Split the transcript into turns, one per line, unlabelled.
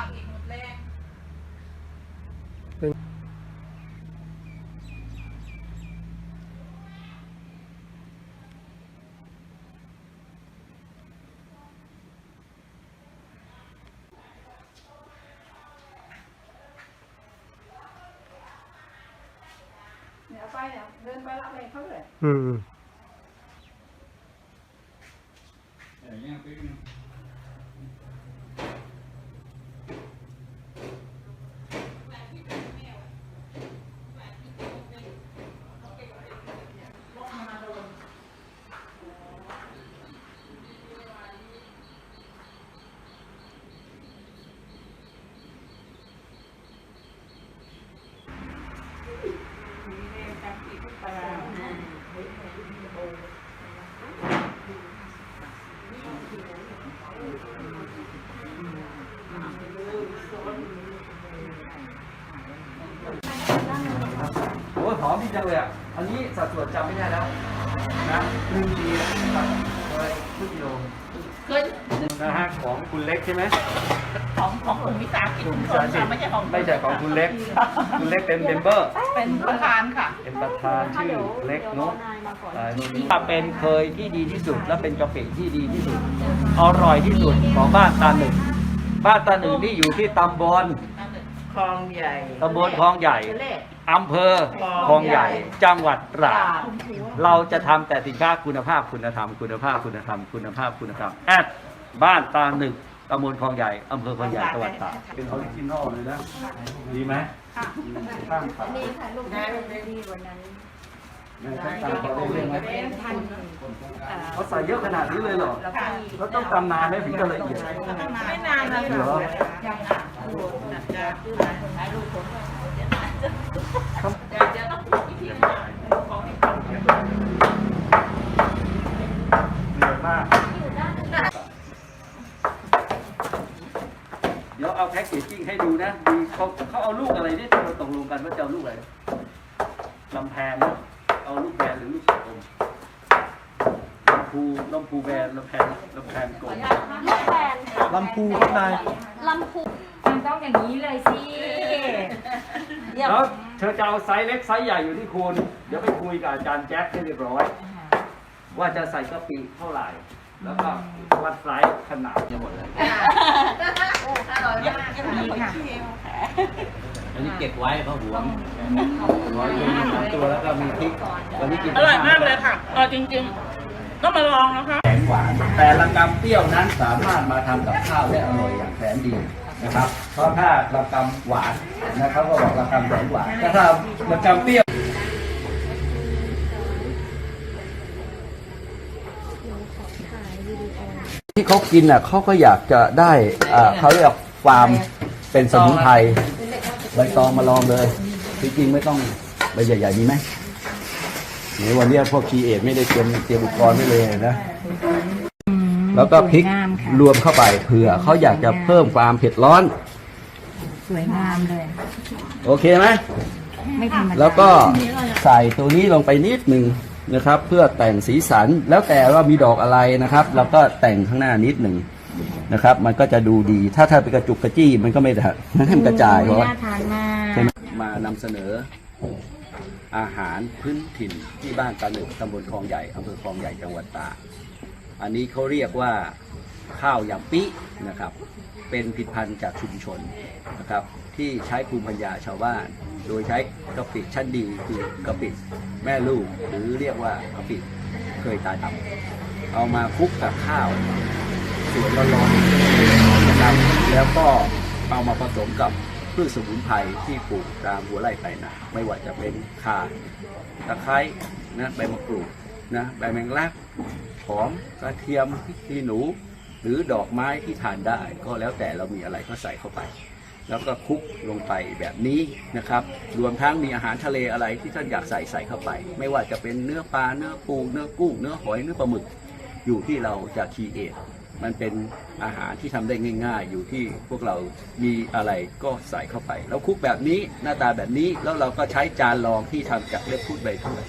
ากอีกหมดแรงเนี่ยเอาไปเนี่ยเดินไปละเลยเขาเลย
อืม
โอ้ยหอมดีจังเลยอะ อันนี้สัดส่วนจำไม่ได้แล้วนะหนึ่งปี นะครับเลยครึ่งกิโล
เคย
นะฮะของคุณเล็กใช่ไหม
ของของกลุ่มวิสาหกิจ
กลุ่ม
ชุมช
วิสานหกิจ
ค่ะไม่ใช่ของ
ไม่ใช่ของคุณเล็ก คุณเล็กเป็นเมมเบอร์
เป็นประธานค่ะ
เป็นประธานชื่อเล็กนุ๊กอ่านี่ถ้าเป็นเคยที่ดีที่สุดและเป็นกะปิที่ดีที่สุด อร่อยที่สุดของบ้านตาหนึ่ง บ้านตาหนึ่งนี่อยู่ที่ตำบล
คลองใหญ่
ตำบลคลองใหญ่อำเภอคลองใหญ่ จังหวัดตราด เราจะทำแต่สินค้าคุณภาพคุณธรรม คุณภาพคุณธรรม คุณภาพคุณธรรมแอดบ้านตาหนึ่งตำบลคลองใหญ่อำเภอคลองใหญ่จังหวัดตราดเป็นออริจินอลเลยนะ ดีไหมข้างขา
นี่ค่ะลูกได้ดีกว่านั้น
ในขั้นตอนเขาได้เรื่องไหม
เป็นพัน
เขาใส่เยอะขนาดนี้เลยเหรอ
แล้วก็มี
เขาต้องตำนานไหมถึงจะละเอียด
ไม่นานนะ
เหรอ
ยังอะ จะถ่ายรูปผมเดี๋ยวจะต้องพูดอีกทีนึงของให้ฟัง
เหนื่อยมาก เดี๋ยวเอาแพ็กเกจจิ้งให้ดูนะดีเขาเขาเอาลูกอะไรเนี่ยที่เราตกลงกันว่าจะเอาลูกอะไรลำแพนนะเอาลูกแบนหรือลูกสกลมลำพูลำพูแบนลำแพนลำแพนกลม
ลูกแฟน
ลำพูข้างใน
ลำพู มันต้องอย่างนี้เลยสิ
แล้วเธอจะเอาไซส์เล็กไซส์ใหญ่อยู่ที่คุณ เดี๋ยวไปคุยกับอาจารย์แจ็คให้เรียบร้อย ว่าจะใส่กะปิเท่าไหร่ แล้วก็วัดไซส์ขนาดจะหมดเลย
มีค่ะ
อันนี้เก็บไว้เพราะหวงร้อยตัวสามตัวแล้วก็มีพริกวันนี้กิน
อร่อยมากเลยค่ะอร่อยจริงๆ ต้องมาลองนะคะ
แสนหวานแต่ละกำเปรี้ยวนั้นสามารถมาทำกับข้าวได้อร่อยอย่างแสนดี นะครับ เพราะถ้าละกำหวานนะครับก็บอกละกำแสนหวานแต่ถ้าละกำเปรี้ยวที่เขากินอะเขาก็อยากจะได้อ่าเขาเรียกฟามเป็นสมุนไพรใบตองมาลองเลยจริงๆไม่ต้องใบใหญ่ๆมีไหมในวันนี้พวกคีเอทไม่ได้เตรียมเตรียมอุปกรณ์ไว้เลยนะ แล้วก็พริกรวมเข้าไปเผื่อเขาอยากจะเพิ่มความเผ็ดร้อน
สวยงามเลย
โอเคไหม
ไม่ธรรมดา
แล้วก็ใส่ตัวนี้ลงไปนิดหนึ่งนะครับ เพื่อแต่งสีสันแล้วแต่ว่ามีดอกอะไรนะครับเราก็แต่งข้างหน้านิดหนึ่งนะครับ มันก็จะดูดี ถ้าถ้าเป็นกระจุกกระจี้มันก็ไม่ได้มันให้มันกระจายเพราะว่า
น่าทานมาก
ใช่ไหมมานำเสนออาหารพื้นถิ่นที่บ้านตาหนึ่งตำบลคลองใหญ่อำเภอคลองใหญ่จังหวัดตาก อันนี้เขาเรียกว่าข้าวยำปินะครับ เป็นผลิตภัณฑ์จากชุมชนนะครับ ที่ใช้ภูมิปัญญาชาวบ้าน โดยใช้กะปิชั้นดีคือกะปิแม่ลูก หรือเรียกว่ากะปิเคยตายดำเอามาคลุกกับข้าวสวยร้อนๆนะครับแล้วก็เอามาผสมกับพืชสมุนไพรที่ปลูกตามหัวไร่ไร่นาไม่ว่าจะเป็นข่าตะไคร้นะใบมะกรูด นะใบแมงลักหอมกระเทียมพริกขี้หนู หรือดอกไม้ที่ทานได้ ก็แล้วแต่เรามีอะไรก็ใส่เข้าไป แล้วก็คลุกลงไปแบบนี้นะครับรวมทั้งมีอาหารทะเลอะไรที่ท่านอยากใส่ใส่เข้าไป ไม่ว่าจะเป็นเนื้อปลาเนื้อปูเนื้อกุ้งเนื้อหอยเนื้อปลาหมึกอยู่ที่เราจะคีเอทมันเป็นอาหารที่ทำได้ง่าย ๆ อยู่ที่พวกเรามีอะไรก็ใส่เข้าไป แล้วคลุกแบบนี้หน้าตาแบบนี้แล้วเราก็ใช้จานรองที่ทำจากเล็บพูดใบถ้วย